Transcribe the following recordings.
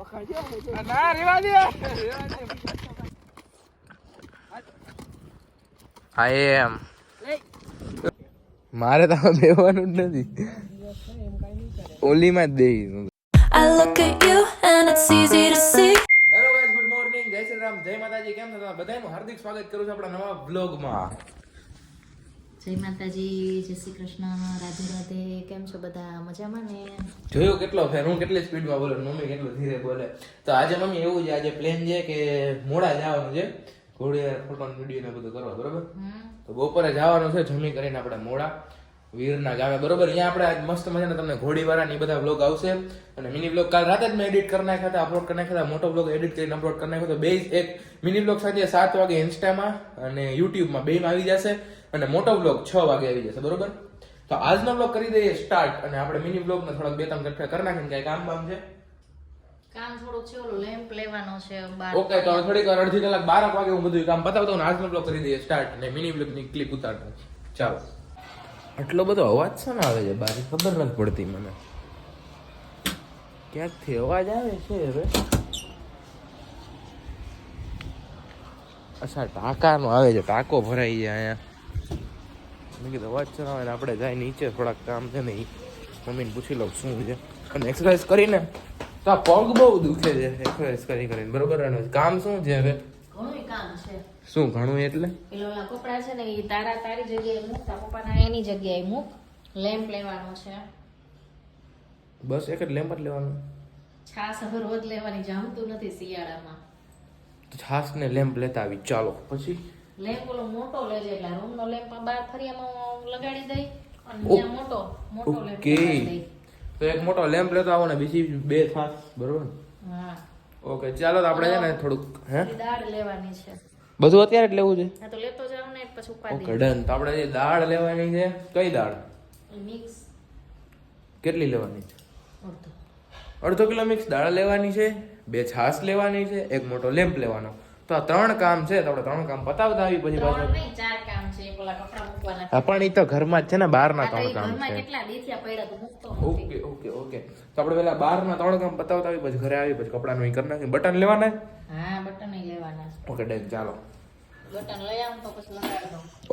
ના રેવા દે. આઈ એમ. મારે તો બેવાનું જ નથી. ઓલીમાં જ દઈ I look at you and it's easy to see. Hello guys good morning જય શ્રી રામ. જય માતાજી. કેમ છો? બધાનું હાર્દિક સ્વાગત કરું છું આપણા નવા વ્લોગમાં જય માતાજી જય શ્રી કૃષ્ણ રાધે રાધે કેમ છો બધા? મજામાં ને? જોયો કેટલો ફેર? હું કેટલી સ્પીડમાં બોલું મમ્મી કેટલું ધીરે બોલે? તો આજે મમ્મી એવું છે આજે પ્લેન છે કે મોડા જવાનું છે. ઘોડી ફોટો વીડિયો ને બધું કરવા બરોબર? તો બપોરે જવાનું છે જમી કરીને આપણે મોડા. વીરના ગામે બરોબર? અહીંયા આપણે આજ મસ્ત મજાના તમને ઘોડીવાળા ને બધા બ્લોગ આવશે. અને મિની બ્લોગ કાલ રાતે જ મેં એડિટ કરી નાખ્યા હતા અપલોડ કરી નાખ્યા હતા. મોટો બ્લોગ એડિટ કરીને અપલોડ કરી નાખ્યો તો બે એક મિની બ્લોગ સાથે સાત વાગે ઇન્સ્ટામાં અને યુટ્યુબમાં બેમાં આવી જશે. અને મોટો બ્લોગ છ વાગે આવી જશે બરોબર? તો આજનો બ્લોગ કરી દઈએ સ્ટાર્ટ અને આપણે મિની બ્લોગને થોડાક બે ત્રણ કટકા કરી નાખીને કઈ કામ બામ છે? કામ થોડુંક છે ઓલું લેમ્પ લેવાનો છે ઓકે તો થોડીક વાર અડધી કલાક બાર વાગે હું બધું કામ પતાવતો અને આજનો બ્લોગ કરી દઈએ સ્ટાર્ટ ને મિની બ્લોગની ક્લિપ ઉતારતા ચાલો. આટલો બધો અવાજ છે ને આવે છે બહાર ખબર નથી પડતી મને. ક્યાંકથી અવાજ આવે છે હવે? અચ્છા ટાંકાનો આવે છે ટાંકો ભરાઈ જાય અહીંયા. મેં કીધું અવાજ ચલાવે ને આપણે જાય નીચે થોડાક કામ છે ને એ મમ્મીને પૂછી લઉં શું છે. અને એક્સરસાઇઝ કરીને તો આ પગ બહુ દુખે છે એક્સરસાઇઝ કરી કરીને. બરોબર અને કામ શું છે હવે? ઘણું કામ છે. શું ઘણું એટલે? પેલા કપડાં છે ને એ તારા તારી જગ્યાએ મૂક તારા પપ્પાના એની જગ્યાએ મૂક. લેમ્પ લેવાનો છે. બસ એક જ લેમ્પ જ લેવાનો. છાસ હવે રોજ લેવાની જામતું નથી શિયાળામાં. છાસ ને લેમ્પ લેતા આવી. ચાલો પછી? લેમ્પ ઓલો મોટો લેજે એટલે રૂમ નો લેમ્પ બાર ફરિયામાં લગાડી દઈ અને ત્યાં મોટો મોટો લેમ્પ લગાડી તો એક મોટો લેમ્પ લેતો આવો ને બીજી બે છાસ બરોબર? હા. ઓકે ચાલો તો આપણે છે ને થોડુંક હે? દાળ લેવાની છે. બધું અત્યારે જ લેવું છે? હા તો લેતો જાવ ને પછી ઓકે ડન. તો આપણે જે દાળ લેવાની છે કઈ દાળ? મિક્સ. કેટલી લેવાની છે? અડધો. અડધો કિલો મિક્સ દાળ લેવાની છે બે છાસ લેવાની છે એક મોટો લેમ્પ લેવાનો. તો આ ત્રણ કામ છે તો આપણે ત્રણ કામ પતાવતા આવી પછી પાછું. પણ એ તો ઘરમાં જ છે ને બહારના ત્રણ કામ છે. Okay okay okay. તો આપણે પેલા બહારના ત્રણ કામ પતાવતા આવી પછી ઘરે આવી પછી કપડાનું એ કરી નાખી બટન લેવાના હા બટન લેવાના ઓકે ડન ચાલો.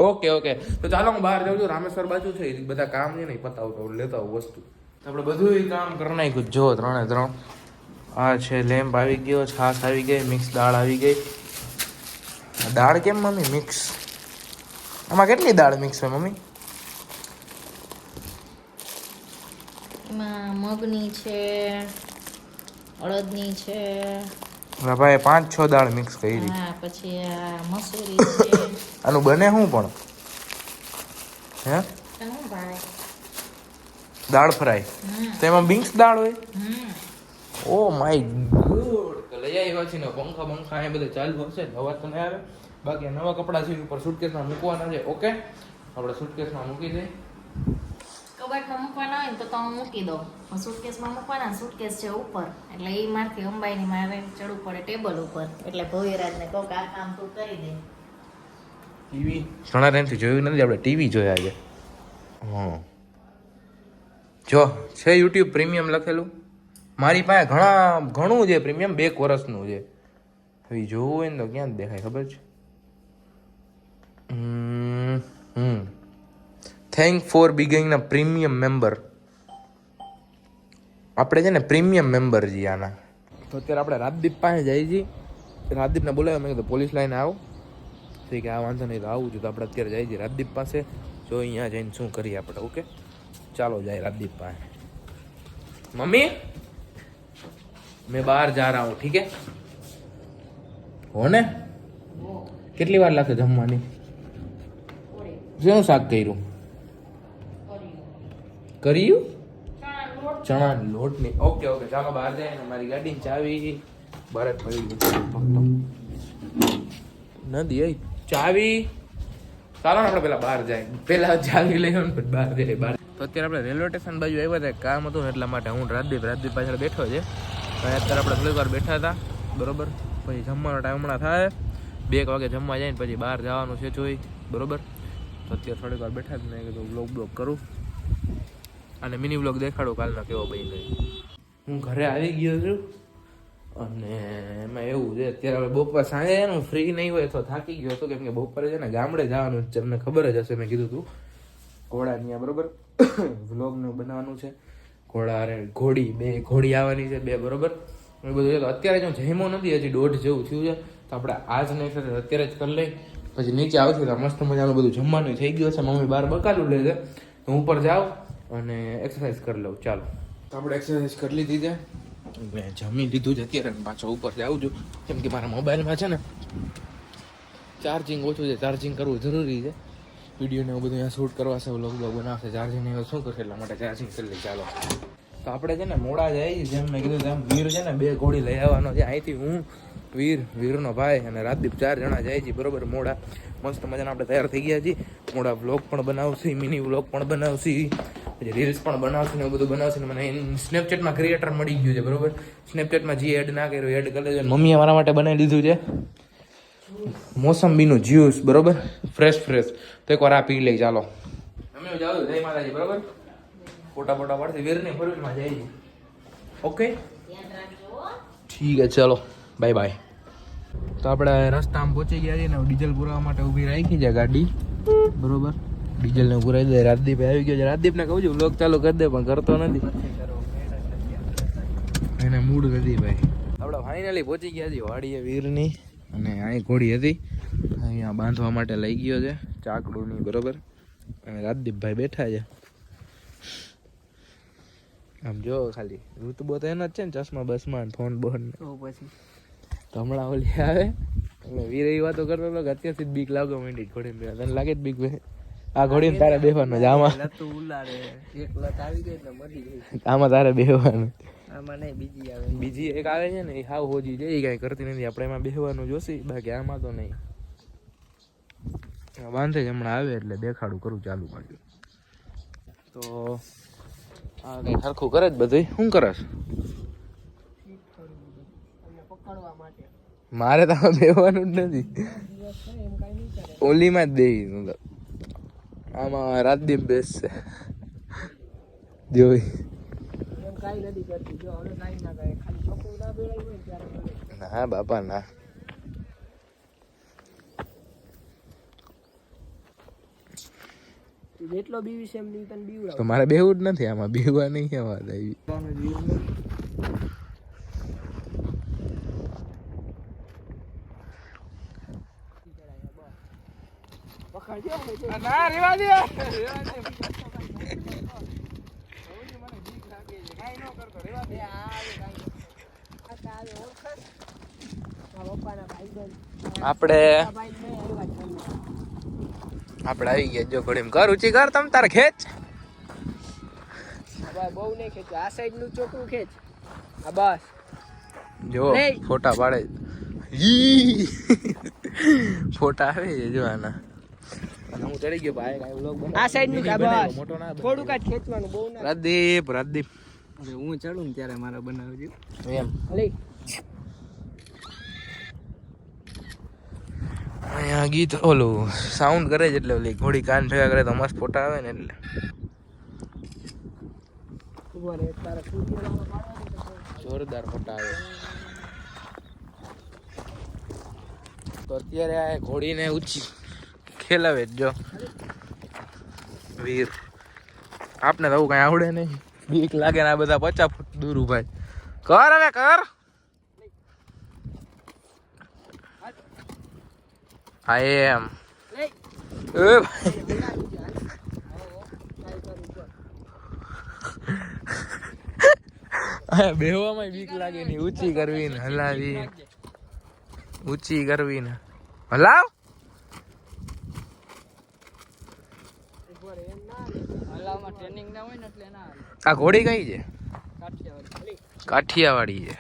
Okay okay. તો ચાલો હું બહાર જાઉં છું. રામેશ્વર બાજુ છે બધા કામ છે ને ઈ પતાવતો લેતા આવું વસ્તુ. આપણે બધું એ કામ કરી નાખ્યું. જો ત્રણે ત્રણ. આ છે લેમ્પ આવી ગયો છાશ આવી ગઈ મિક્સ દાળ આવી ગઈ. દાળ કેમ મમ્મી? મિક્સ આમાં કેટલી દાળ મિક્સ હોય મમ્મી? એમાં મગની છે અડદની છે. ભાઈ પાંચ છ દાળ મિક્સ કરી. હા પછી આ મસૂરી છે. આનું બને શું પણ? હે? દાળ ફ્રાય. તેમાં તો એમાં મિક્સ દાળ હોય? ઓ માય ગોડ લઈ આવ્યા છે ને પંખા પંખા એ બધે ચાલુ હશે અવાજ તો નહીં આવે. બાકી નવા કપડાં છે ઉપર સુટકેસમાં મૂકવાના છે. ઓકે આપણે સુટકેસમાં મૂકી દઈએ. કબાટમાં મૂકવાના હોય ને તો તમે મૂકી દો સુટકેસમાં મૂકવાના સુટકેસ છે ઉપર. એટલે એ મારથી અંબાઈની મારે ચડવું પડે ટેબલ ઉપર. એટલે ભવ્યરાજને કહું કે આ કામ તું કરી દે. ટીવી ઘણા ટાઈમથી જોયું નથી આપણે ટીવી જોયા છે. હા જો છે યુટ્યુબ પ્રીમિયમ લખેલું. મારી પાસે ઘણા, ઘણું છે પ્રીમિયમ, બે વર્ષનું છે. હવે જોવું હોય ને તો ક્યાં દેખાય, ખબર છે? હમ થેન્ક ફોર બિગિંગના પ્રીમિયમ મેમ્બર આપણે છે ને પ્રીમિયમ મેમ્બર છીએ આના. તો અત્યારે આપણે રાજદીપ પાસે જઈએ છીએ. રાજદીપને બોલાવ્યો, મેં કીધું, પોલીસ લાઈને આવો. તો આ વાંધો નહીં, તો આવું છું. તો આપણે અત્યારે જઈએ છીએ રાજદીપ પાસે. જો અહીંયા જઈને શું કરીએ આપણે, ઓકે? ચાલો જાય રાજદીપ પાસે. મમ્મી? मैं बाहर जा रहा हूँ ठीक है हो ने કેટલી વાર લાગે જમવાની શેનું શાક કર્યું કર્યું ચણા લોટની ઓકે ઓકે ચાલો બહાર જાય ને મારી ગાડીની ચાવી બહાર જ પડી ગઈ છે ફક્ત નથી એ ચાવી ચાલો ને આપણે પેલા બહાર જાય પેલા ચાવી લઈ ને પછી બહાર જાય બહાર તો અત્યારે આપણે રેલવે સ્ટેશન બાજુ આવ્યા હતા કામ હતું ને એટલા માટે હું રાજદીપ રાજદીપ પાછળ બેઠો છે હવે અત્યારે આપણે થોડીક વાર બેઠા હતા, બરોબર? પછી જમવાનો ટાઈમ હમણાં થાય. બે એક વાગે જમવા જાય ને પછી બહાર જવાનું છે જોઈ, બરોબર? તો અત્યારે થોડીક વાર બેઠા જ મેં કીધું બ્લોગ બ્લોગ કરું. અને મિની બ્લોગ દેખાડું કાલનો કેવો ભાઈ હું ઘરે આવી ગયો છું અને એમાં એવું છે, અત્યારે હવે બપોર સાંજે હું ફ્રી નહીં હોય તો થાકી ગયો હતો કેમ કે બપોરે છે ને ગામડે જવાનું છે, તમને ખબર જ હશે, મેં કીધું હતું ઘોડા ત્યાં, બરોબર? વ્લોગનું બનાવવાનું છે. ઘોડા અને ઘોડી, બે ઘોડી આવવાની છે, બે, બરોબર? એ બધું તો અત્યારે જો જમ્યો નથી, હજી દોઢ જેવું થયું છે. તો આપણે આજ નહીં અત્યારે જ કરી લઈ પછી નીચે આવશું તો મસ્ત મજાનું બધું જમવાનું થઈ ગયું છે મમ્મી બહાર બકાલું લે છે. હું ઉપર જાઉં અને એક્સરસાઇઝ કરી લઉં. ચાલો. આપણે એક્સરસાઇઝ કરી લીધી છે. મેં જમી લીધું છે અત્યારે પાછો ઉપર જાઉં છું. કેમ કે મારા મોબાઈલમાં છે ને ચાર્જિંગ ઓછું છે. ચાર્જિંગ કરવું જરૂરી છે. વિડીયોને એવું બધું અહીંયા શૂટ કરવા છે વ્લોગ બ્લોગ બનાવશે, ચાર્જિંગ એવું શું કરશે એટલા માટે ચાર્જિંગ કરી લઈ ચાલો. તો આપણે છે ને મોડા જાય જેમ મેં કીધું તેમ વીર છે ને બે ઘોડી લઈ આવવાનો છે. અહીંથી હું, વીર, વીરનો ભાઈ અને રાજદીપ ચાર જણા જાય છે બરોબર, મોડા. મસ્ત મજાના આપણે તૈયાર થઈ ગયા છીએ. મોડા વ્લોગ પણ બનાવશે મિની વ્લોગ પણ બનાવશે. પછી રીલ્સ પણ બનાવશે ને એવું બધું બનાવશે ને મને સ્નેપચેટમાં ક્રિએટર મળી ગયું છે, બરોબર? સ્નેપચેટમાં જે એડ ના કર્યું એડ કરી અને મમ્મીએ મારા માટે બનાવી દીધું છે. મોસંબીનું જ્યુસ બરોબર? ફ્રેશ ફ્રેશ તો એકવાર આ પી લઈ ચાલો. અમે જાવ જય માતાજી બરોબર? ફોટા ફોટા પાડશે વીરની ફોરવીલમાં જાય ઓકે? ઠીક છે ચાલો. બાય બાય તો આપણે રસ્તામાં પહોંચી ગયા છીએ ને ડીઝલ પુરાવા માટે ઊભી રાખી છે ગાડી. બરોબર? ડીઝલ ને પુરાવી દે રાજદીપ આવી ગયો છે. રાજદીપને કહું છું લોક ચાલુ કરી દે પણ કરતો નથી. એને મૂડ નથી ભાઈ. આપણે ફાઇનલી પહોંચી ગયા છીએ વાડીએ વીરની. અને અહીં ઘોડી હતી. અહીંયા બાંધવા માટે લઈ ગયો છે. ચાકડુની બરોબર. અને રાજદીપભાઈ બેઠા છે. આમ જો ખાલી ઋતુબો તો એનો જ છે ને ચશ્મા બસમાં ને ફોન બોન ને. પછી. તો હમણાં ઓલી આવે. એટલે વીર એવી વાતો કરતો હતો કે અત્યારથી જ બીક લાગો માંડી ઘોડી તને લાગે જ બીક બે? આ ઘોડીને તારે બેહવાનું છે. આમાં આમાં તારે બેહવાનું આમાં નહીં, બીજી આવે. બીજી એક આવે છે ને, એ હાવ હોજી છે, એ કાંઈ કરતી નથી. આપણે એમાં બેહવાનું જોશી, બાકી આમાં તો નહીં. વાંધે જ હમણાં આવે એટલે દેખાડું કરું ચાલુ પાડ્યું. તો આ કઈ સરખું કરે જ બધું શું કરસ મારે તો બેહવાનું જ નથી. ઓલીમાં જ દેવી તું આમાં રાતદીપ બેસશે. એમ કાંઈ નથી કરતી. જો હવે કાંઈ ના કરે ખાલી પકડું ના બેડાય હોય ત્યારે ના બાપા ના. જેટલો બીવી છે એમ તને બીવડાવ. તો મારે બેવું જ નથી આમાં બેવા નહીં ક્યાં વાત આવી. ના રેવા દે. આપણે આપણે આવી ગયા જો ઘડીમ. કર ઊંચી કર તમ તાર ખેંચ. બહુ નહીં ખેંચ આ સાઈડનું ચોકડું ખેંચ. આ બસ. જો ફોટા પાડે. ફોટા આવે છે જો આના. અને હું ચડી ગયો ભાઈ. આ સાઈડનું મોટો ના. થોડુંક જ ખેંચવાનું બહુ ના. પ્રદીપ રાજદીપ અરે હું ચડું ને ત્યારે મારે બનાવજો. એમ. અલી અહીંયા ગીત ઓલું સાઉન્ડ કરે છે એટલે ઓલી ઘોડી કાન ભેગા કરે તો મસ્ત ફોટા આવે ને એટલે. જોરદાર ફોટા આવે. તો અત્યારે આ ઘોડીને ઊંચી ખેલાવે જ જો. વીર. આપને તો આવું કઈ આવડે નહીં. બીક લાગે ને આ બધા પચાસ ફૂટ દૂર ઊભા કર હવે, કર. હા એમ. એ ભાઈ. બેહવામાં બીક લાગે ને, ઊંચી કરવી ને હલાવી. ઊંચી કરવી ને હલાવ હલાવમાં ટ્રેનિંગ ના હોય ને એટલે ના. આ ઘોડી કઈ છે? કાઠિયાવાડી. છે.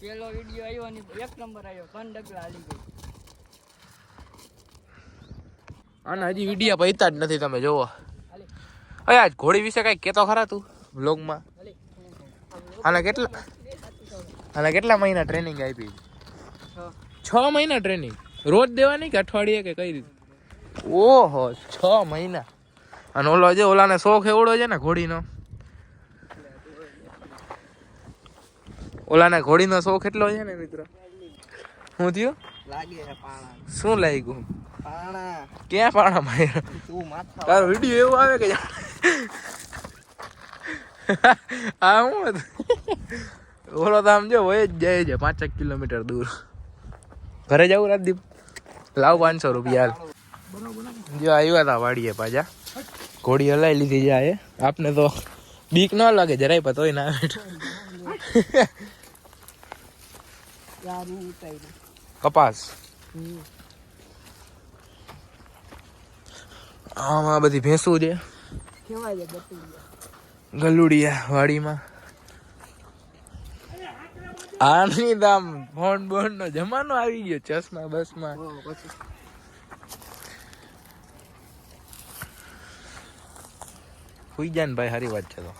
પેલા વિડિયો આવ્યો ને એક નંબર આવ્યો ત્રણ ડગલા હાલી ગઈ. આના હજી વિડીયા પૈતા જ નથી તમે જોવો. અરે આજ ઘોડી વિશે કઈ કેતો ખરા તું વ્લોગમાં આના કેટલા આના કેટલા મહિના ટ્રેનિંગ આપી છ? મહિના ટ્રેનિંગ રોજ દેવાની કે અઠવાડિયે કે કઈ રીતે? ઓહો છ મહિના. અને ઓલો જે ઓલાને શોખ એવડો છે ને ઘોડીનો. ઓલાના ઘોડીનો શોખ એટલો છે ને મિત્ર? શું થયું? શું લાગ્યું? ક્યાં પાણા માર્યા? તારો વીડિયો એવો આવે કે આ હું ઓલો તો આમ જો હોય જ જાય છે પાંચેક કિલોમીટર દૂર. ઘરે જવું રાજદીપ? લાવ પાંચસો રૂપિયા. જો આવ્યા હતા વાડીએ પાછા. ઘોડી હલાવી લીધી જાય આપને તો બીક ન લાગે, જરાય પણ તોય ના કપાસ. આમાં બધી ભેંસું છે. ગલુડિયા વાડીમાં. આની દામ ફોન બોન નો જમાનો આવી ગયો, ચશ્મા બસમાં. હુઈ જાય ને ભાઈ સારી વાત છે તો.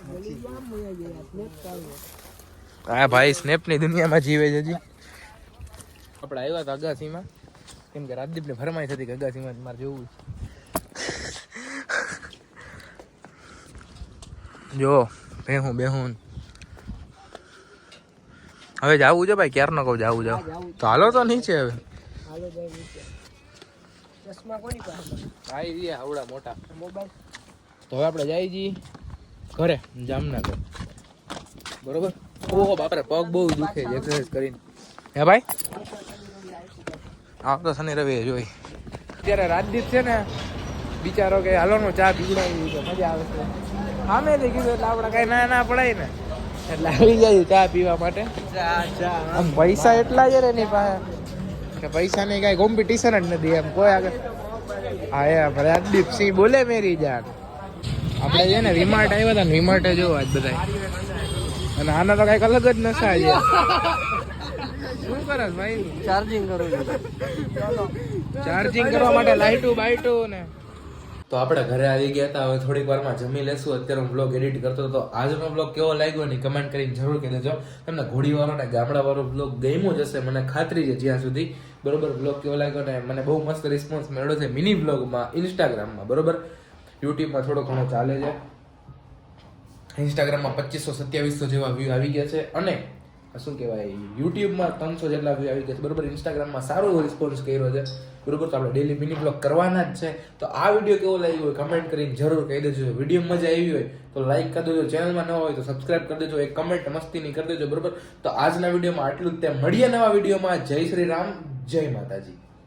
આ ભાઈ સ્નેપની દુનિયામાં જીવે છે જી આપણે આવ્યા હતા અગાસીમાં. કેમ કે રાજદીપ ને ફરમાઈ થતી કે અગાસીમાં મારે જોવું. જો બેહું બેહું. હવે જાવું છે ભાઈ? ક્યારનો કહું જાવું જાવ તો હાલો તો નીચે હવે. ચશ્મા કોની પાસે? ભાઈ રે આવડા મોટા. મોબાઈલ? તો હવે આપણે જાય જી ઘરે, જામનગર. બરોબર? ઓહો, બાપરે, પગ બહુ દુખે છે એક્સરસાઇઝ કરીને. હે ભાઈ? આવ તો શનિ રવિ જોઈ. અત્યારે રાજદીપ છે ને બિચારો કે હાલો નો ચા પીવડાવી, તો મજા આવે છે. સામે થી કીધું એટલે આપણે કઈ ના ના પડાય ને. એટલે આવી જાય ચા પીવા માટે. આમ પૈસા એટલા છે ને એની પાસે કે પૈસાની કઈ કોમ્પિટિશન જ નથી એમ. કોઈ આગળ હા એમ રાજદીપ સિંહ બોલે, મેરી જાન. આપણે છે ને વીમાર્ટ આવ્યા હતા ને વીમાર્ટે જો આજ બધા અને આના તો કંઈક અલગ જ નશા છે. શું કરે ભાઈ? ચાર્જિંગ કરો ચાર્જિંગ કરવા માટે લાઈટું બાઈટું ને. તો આપણે ઘરે આવી ગયા હતા હવે થોડીક વારમાં જમી લેશું. અત્યારે હું બ્લોગ એડિટ કરતો હતો. આજનો બ્લોગ કેવો લાગ્યો ને કમેન્ટ કરીને જરૂર કહી દેજો તમને ઘોડીવાળો ને ગામડાવાળો બ્લોગ ગમ્યો જ હશે મને ખાતરી છે જ્યાં સુધી. બરોબર બ્લોગ કેવો લાગ્યો ને મને બહુ મસ્ત રિસ્પોન્સ મળ્યો છે મિની બ્લોગમાં ઇન્સ્ટાગ્રામમાં બરોબર? યુટ્યુબમાં થોડો ઘણો ચાલે છે. ઇન્સ્ટાગ્રામમાં પચીસો સત્યાવીસો જેવા વ્યૂ આવી ગયા છે અને શું કહેવાય, યુટ્યુબમાં ત્રણસો જેટલા વ્યૂ આવી ગયા છે. બરોબર ઇન્સ્ટાગ્રામમાં સારો રિસ્પોન્સ કર્યો છે. બરોબર, તો આપણે ડેલી મિની બ્લોગ કરવાના જ છે. તો આ વીડિયો કેવો લાગ્યો હોય કમેન્ટ કરીને જરૂર કહી દેજો. વીડિયો મજા આવી હોય તો લાઈક કરી દેજો. ચેનલમાં ન હોય તો સબસ્ક્રાઇબ કરી દેજો. એક કમેન્ટ મસ્તીની કરી દેજો. બરોબર, તો આજના વિડીયોમાં આટલું જ. તે મળીએ નવા વિડીયોમાં જય શ્રી રામ, જય માતાજી.